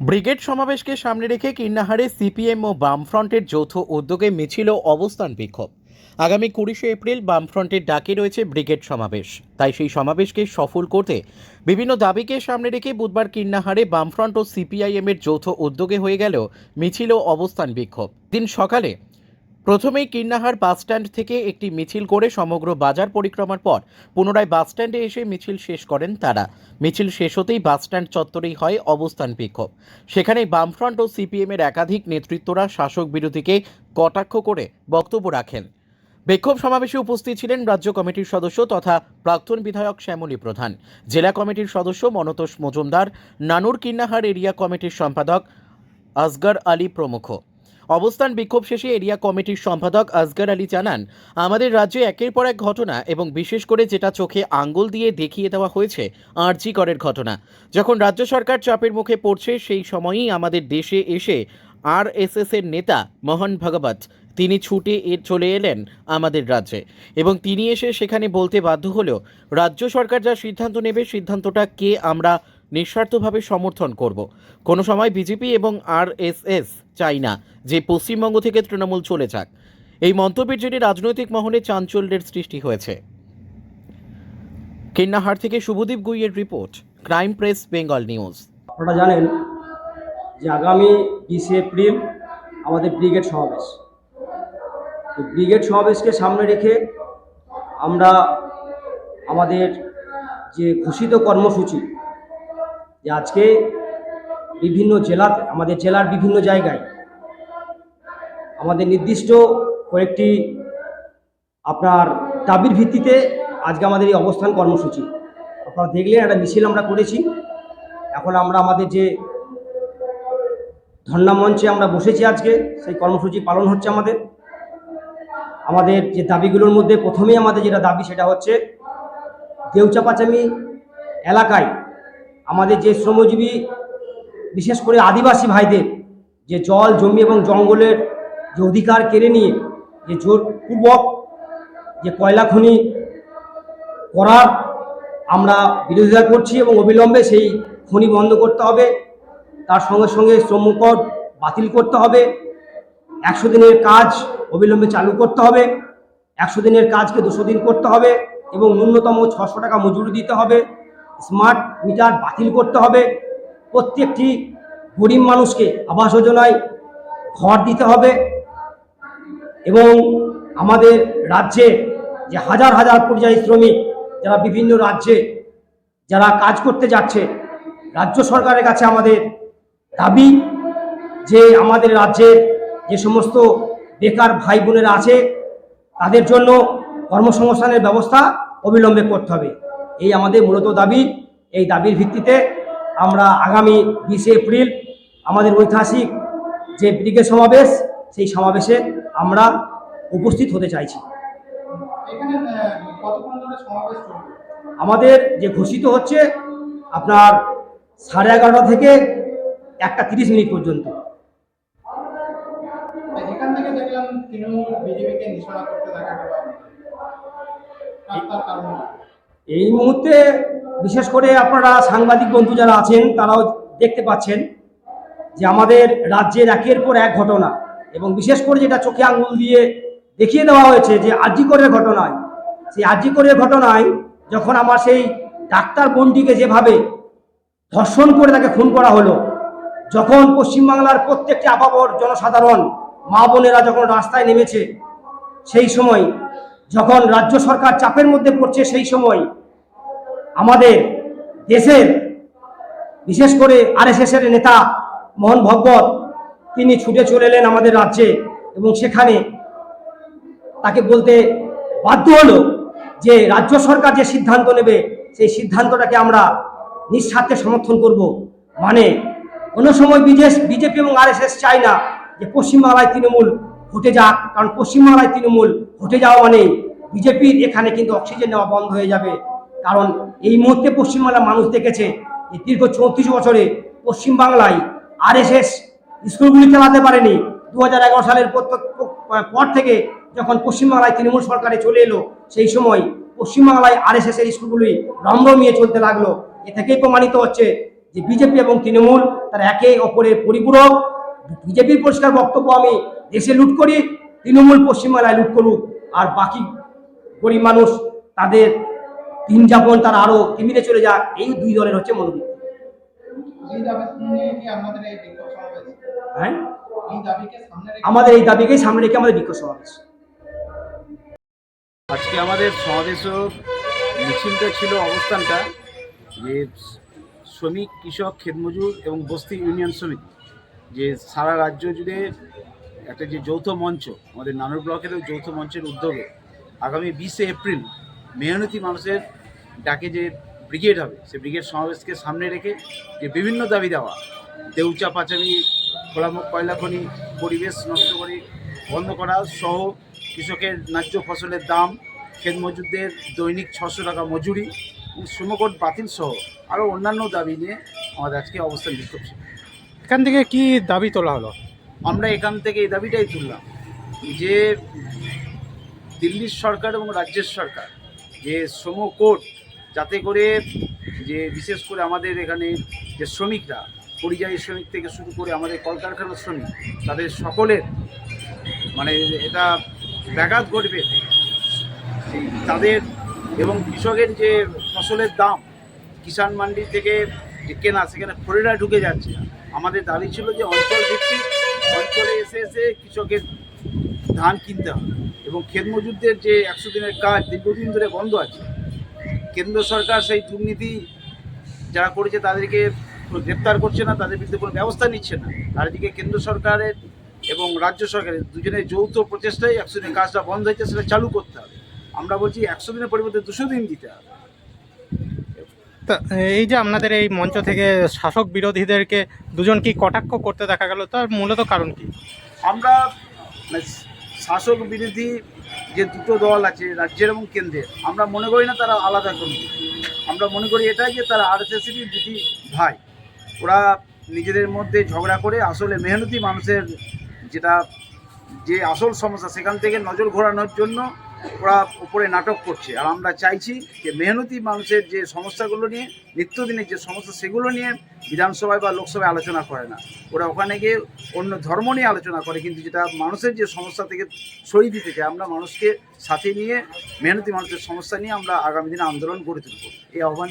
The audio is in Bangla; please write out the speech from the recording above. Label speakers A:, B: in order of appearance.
A: ব্রিগেড সমাবেশকে সামনে রেখে কিন্নাহারে সিপিএম ও বামফ্রন্টের যৌথ উদ্যোগে মিছিল ও অবস্থান বিক্ষোভ। আগামী কুড়িশে এপ্রিল বামফ্রন্টের ডাকে রয়েছে ব্রিগেড সমাবেশ। তাই সেই সমাবেশকে সফল করতে বিভিন্ন দাবিকে সামনে রেখে বুধবার কিন্নাহারে বামফ্রন্ট ও সিপিআইএমের যৌথ উদ্যোগে হয়ে গেল মিছিল ও অবস্থান বিক্ষোভ। দিন সকালে প্রথমেই কিন্নাহার বাসস্ট্যান্ড থেকে একটি মিছিল করে সমগ্র বাজার পরিক্রমার পর পুনরায় বাসস্ট্যান্ডে এসে মিছিল শেষ করেন তারা। মিছিল শেষ হতেই বাসস্ট্যান্ড চত্বরেই হয় অবস্থান বিক্ষোভ। সেখানে বামফ্রন্ট ও সিপিএম এর একাধিক নেতৃত্বরা শাসক বিরোধীকে কটাক্ষ করে বক্তব্য রাখেন। বিক্ষোভ সমাবেশে উপস্থিত ছিলেন রাজ্য কমিটির সদস্য তথা প্রাক্তন বিধায়ক শ্যামলী প্রধান, জেলা কমিটির সদস্য মনতোষ মজুমদার, নানুর কিন্নাহার এরিয়া কমিটির সম্পাদক আসগর আলী প্রমুখ। অবস্থান বিক্ষোভ শেষে এরিয়া কমিটির সম্পাদক আসগর আলী জানান, আমাদের রাজ্যে একের পর এক ঘটনা এবং বিশেষ করে যেটা চোখে আঙ্গুল দিয়ে দেখিয়ে দেওয়া হয়েছে, আরজি করের ঘটনা। যখন রাজ্য সরকার চাপের মুখে পড়ছে, সেই সময়ই আমাদের দেশে এসে আর এস এর নেতা মোহন ভগবত তিনি ছুটে এ চলে এলেন আমাদের রাজ্যে। এবং তিনি এসে সেখানে বলতে বাধ্য হলেও, রাজ্য সরকার যা সিদ্ধান্ত নেবে, সিদ্ধান্তটা কে আমরা নিঃস্বার্থভাবে সমর্থন করব। কোনো সময় বিজেপি এবং আরএসএস চাই না যে পশ্চিমবঙ্গ থেকে তৃণমূল চলে যাক। এই মন্তব্যের জেরে রাজনৈতিক মহলে চাঞ্চল্যের সৃষ্টি হয়েছে। কিন্নাহার থেকে শুভদীপ গুইয়ের report, crime press, Bengal news.
B: আপনারা জানেন যে আগামী বিশে এপ্রিল আমাদের ব্রিগেড সমাবেশ। তো ব্রিগেড সমাবেশকে সামনে রেখে আমরা আমাদের যে ঘোষিত কর্মসূচি, যে আজকে বিভিন্ন জেলাতে, আমাদের জেলার বিভিন্ন জায়গায়। আমাদের নির্দিষ্ট কয়েকটি আপনার দাবির ভিত্তিতে আজকে আমাদের এই অবস্থান কর্মসূচি। আপনারা দেখলেন একটা মিছিল আমরা করেছি। এখন আমরা আমাদের যে ধর্ণা মঞ্চে আমরা বসেছি আজকে, সেই কর্মসূচি পালন হচ্ছে আমাদের। আমাদের যে দাবিগুলোর মধ্যে প্রথমেই আমাদের যেটা দাবি সেটা হচ্ছে, দেউচাপাচামি এলাকায় আমাদের যে শ্রমজীবী বিশেষ করে আদিবাসী ভাইদের যে জল, জমি এবং জঙ্গলের যে অধিকার কেড়ে নিয়ে যে জোরপূর্বক যে কয়লা খনি করার আমরা বিরোধিতা করছি এবং অবিলম্বে সেই খনি বন্ধ করতে হবে। তার সঙ্গে সঙ্গে শ্রমকর বাতিল করতে হবে। একশো দিনের কাজ অবিলম্বে চালু করতে হবে। একশো দিনের কাজকে দুশো দিন করতে হবে এবং ন্যূনতম ছশো টাকা মজুরি দিতে হবে। স্মার্ট মিটার বাতিল করতে হবে। প্রত্যেকটি গরিব মানুষকে আবাস যোজনায় ঘর দিতে হবে এবং আমাদের রাজ্যে যে হাজার হাজার পরিযায়ী শ্রমিক যারা বিভিন্ন রাজ্যে যারা কাজ করতে যাচ্ছে, রাজ্য সরকারের কাছে আমাদের দাবি যে আমাদের রাজ্যের যে সমস্ত বেকার ভাই বোনেরা আছে, তাদের জন্য কর্মসংস্থানের ব্যবস্থা অবিলম্বে করতে হবে। এই আমাদের মূলত দাবি। এই দাবির ভিত্তিতে আমরা আগামী বিশে এপ্রিল আমাদের ঐতিহাসিক যে ব্রিগেড সমাবেশ সেই সমাবেশে আমরা উপস্থিত হতে চাইছি। আমাদের যে ঘোষিত হচ্ছে আপনার সাড়ে এগারোটা থেকে একটা তিরিশ মিনিট পর্যন্ত? এই মুহূর্তে বিশেষ করে আপনারা সাংবাদিক বন্ধু যারা আছেন, তারাও দেখতে পাচ্ছেন যে আমাদের রাজ্যের একের পর এক ঘটনা এবং বিশেষ করে যেটা চোখে আঙুল দিয়ে দেখিয়ে দেওয়া হয়েছে যে আর্জিকরের ঘটনায়। সেই আর্জিকরের ঘটনায় যখন আমার সেই ডাক্তার বোনটিকে যেভাবে ধর্ষণ করে তাকে খুন করা হলো, যখন পশ্চিমবাংলার প্রত্যেকটি আপাবর জনসাধারণ, মা বোনেরা যখন রাস্তায় নেমেছে, সেই সময় যখন রাজ্য সরকার চাপের মধ্যে পড়ছে, সেই সময় আমাদের দেশের, বিশেষ করে আরএসএস এর নেতা মোহন ভগবত, তিনি ছুটে চলে এলেন আমাদের রাজ্যে এবং সেখানে তাকে বলতে বাধ্য হলো যে রাজ্য সরকার যে সিদ্ধান্ত নেবে, সেই সিদ্ধান্তটাকে আমরা নিঃস্বার্থে সমর্থন করব। মানে কোনো সময় বিদেশ, বিজেপি এবং আরএসএস চায় না যে পশ্চিমবাংলায় তৃণমূল হটে যাক, কারণ পশ্চিমবাংলায় তৃণমূল হটে যাওয়া মানে বিজেপির এখানে কিন্তু অক্সিজেন নেওয়া বন্ধ হয়ে যাবে। কারণ এই মুহূর্তে পশ্চিমবাংলার মানুষ দেখেছে যে দীর্ঘ চৌত্রিশ বছরে পশ্চিমবাংলায় আরএসএস স্কুলগুলি চালাতে পারেনি। দু হাজার এগারো সালের পর থেকে যখন পশ্চিমবাংলায় তৃণমূল সরকারে চলে এলো, সেই সময় পশ্চিমবাংলায় আরএসএস এর স্কুলগুলি রমরমিয়ে চলতে লাগল। এ থেকেই প্রমাণিত হচ্ছে যে বিজেপি এবং তৃণমূল তারা একে অপরের পরিপূরক। বিজেপির পরিষ্কার বক্তব্য আমি দেশে লুট করি, তৃণমূল পশ্চিমবাংলায় লুট করুক, আর বাকি গরিব মানুষ তাদের দিন যাপন তার আরও তিমিরে চলে যাক। এই দুই দলের হচ্ছে মনোবৃত্তি।
C: এই দাবি নিয়ে কি আপনাদের এই
B: হ্যাঁ?
C: দাবিকে সামনে রেখে
B: আমাদের এই দাবিকেই সামনে রেখে আমাদের বিক্ষোভ সমাবেশ।
D: আজকে আমাদের সমাবেশও মিছিলটা ছিল অবস্থানটা যে শ্রমিক কৃষক ক্ষেতমজুর এবং বস্তি ইউনিয়ন সমিতি যে সারা রাজ্য জুড়ে একটা যে যৌথ মঞ্চ আমাদের নানুর ব্লকেরও যৌথ মঞ্চের উদ্যোগে আগামী বিশে এপ্রিল মেহনতি মানুষের ডাকে যে ব্রিগেড হবে সে ব্রিগেড সমাবেশকে সামনে রেখে যে বিভিন্ন দাবি দেওয়া দেউচা পাচামি খোলামুখ কয়লা খনি পরিবেশ নষ্ট করে বন্ধ করা সহ কৃষকের ন্যায্য ফসলের দাম খেত মজুরদের দৈনিক ছশো টাকা মজুরি এবং শ্রমকোট বাতিল সহ আরও অন্যান্য দাবি নিয়ে আমাদের আজকে অবস্থান বিক্ষোভ ছিল।
E: এখান থেকে কি দাবি তোলা হলো?
D: আমরা এখান থেকে এই দাবিটাই তুললাম যে দিল্লির সরকার এবং রাজ্যের সরকার যে শ্রম কোড যাতে করে যে বিশেষ করে আমাদের এখানে যে শ্রমিকরা, পরিযায়ী শ্রমিক থেকে শুরু করে আমাদের কলকারখানার শ্রমিক, তাদের সকলের মানে এটা ব্যাঘাত ঘটবে। তাদের এবং কৃষকের যে ফসলের দাম, কিষাণ মান্ডি থেকে যে কেনা, সেখানে ফরিরা ঢুকে যাচ্ছে। আমাদের দাবি ছিল যে অঞ্চল ভিত্তিক অঞ্চলে এসে এসে কৃষকের ধান কিনতে হবে এবং ক্ষেত মজুরদের যে একশো দিনের কাজ দীর্ঘদিন ধরে বন্ধ আছে কেন্দ্র সরকার সেই দুর্নীতি যারা করেছে তাদেরকে গ্রেপ্তার করছে না তাদের বিরুদ্ধে কোনো ব্যবস্থা নিচ্ছে না। আর এদিকে কেন্দ্র সরকারের এবং রাজ্য সরকারের দুজনের যৌথ প্রচেষ্টায় একশো দিনের কাজটা বন্ধ হয়েছে সেটা চালু করতে হবে। আমরা বলছি একশো দিনের পরিবর্তে দুশো দিন দিতে হবে।
E: এই যে আপনাদের এই মঞ্চ থেকে শাসক বিরোধীদেরকে দুজন কি কটাক্ষ করতে দেখা গেল? তার মূলত কারণ কি?
D: আমরা মানে শাসক বিরোধী যে দুটো দল আছে রাজ্যের এবং কেন্দ্রের, আমরা মনে করি না তারা আলাদা কর্মী আমরা মনে করি এটাই যে তারা আরএসএসেরই দুটি ভাই। ওরা নিজেদের মধ্যে ঝগড়া করে আসলে মেহনতি মানুষের যেটা যে আসল সমস্যা, সেখান থেকে নজর ঘোরানোর জন্য ওরা উপরে নাটক করছে। আর আমরা চাইছি যে মেহনতি মানুষের যে সমস্যাগুলো নিয়ে, নিত্যদিনের যে সমস্যা সেগুলো নিয়ে বিধানসভায় বা লোকসভায় আলোচনা করে না। ওরা ওখানে গিয়ে অন্য ধর্ম নিয়ে আলোচনা করে, কিন্তু যেটা মানুষের যে সমস্যা থেকে সরিয়ে দিতে চায়, আমরা মানুষকে সাথে নিয়ে, মেহনতি মানুষের সমস্যা নিয়ে আমরা আগামী দিনে আন্দোলন গড়ে তুলব। এই আহ্বান